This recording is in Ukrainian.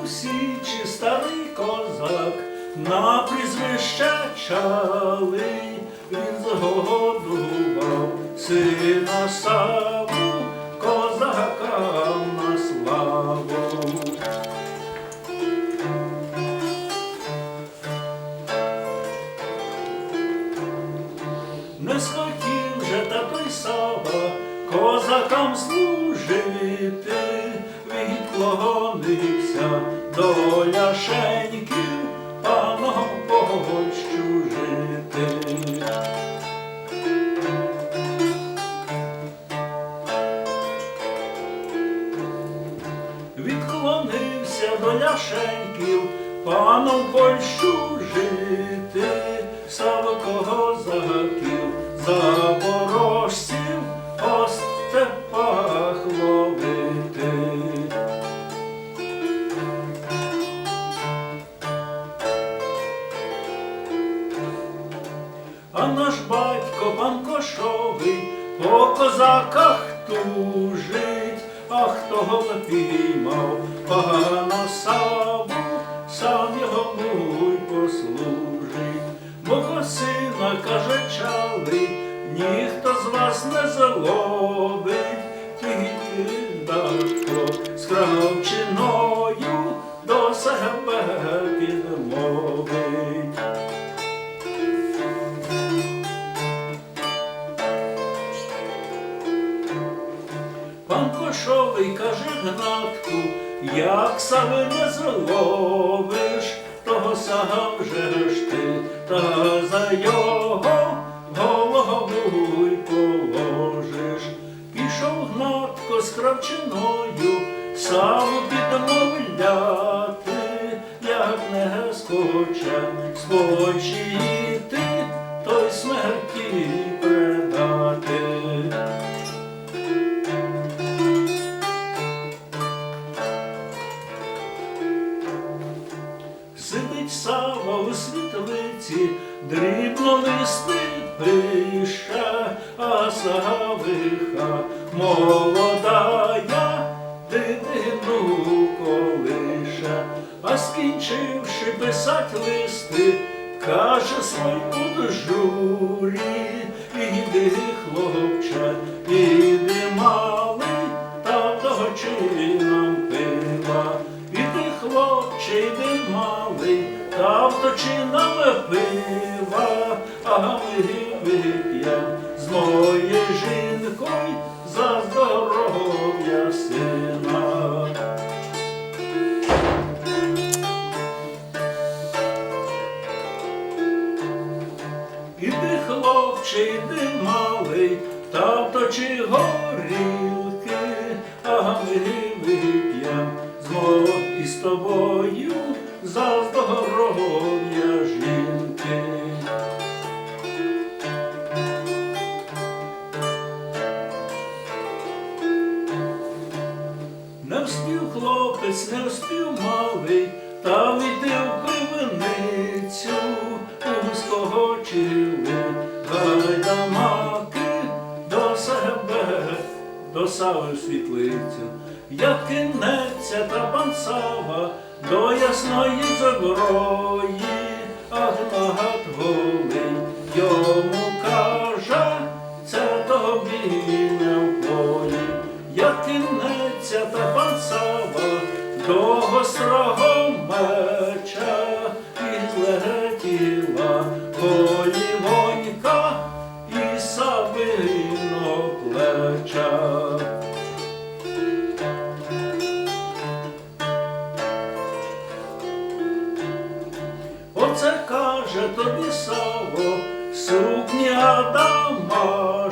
Був січі старий козак, на прізвище чалий, він згодував сина саву, козакам на славу. Не схотів же та той Сава козакам служити, до ляшеньків, паном погощу жити. Відклонився до ляшеньків, паном Польщу жити, Кошовий по козаках тужить, а хто піймав пана саву, сам його буй послужить. Мого сина каже чалий, ніхто з вас не заловить, тільки батько з кравчиною до себе Пан Кошовий каже Гнатку, як саме не зловиш, того сам же ж ти, та за його голову й положиш. Пішов Гнатко з кравчиною, сам підмовляти, як не схоче спочити, той смерті у світлиці, дрібно листи пише, а Савиха молодая дитину колише, а скінчивши писать листи, каже своєму журі, іди, хлопче, іди малий, та дочі нам пива. Іди, хлопче, іди малий, та вточи нам пива, а ми вип'єм з моєю жінкою за здоров'я сина. Іди, хлопче, іди малий, та вточи горілки, а ми хлопець, не встиг малий, та війти в пивницю, пустого чили, гайдамаки до себе, до сави світлицю, як кинеться та пан Сава до ясної заброї, а гнат голий йому каже, це тобі не в полі. Як кинеться та пан Сава до гострого меча і злетіла голівонька і савино плеча. Оце каже тобі Саво, сукня Адама,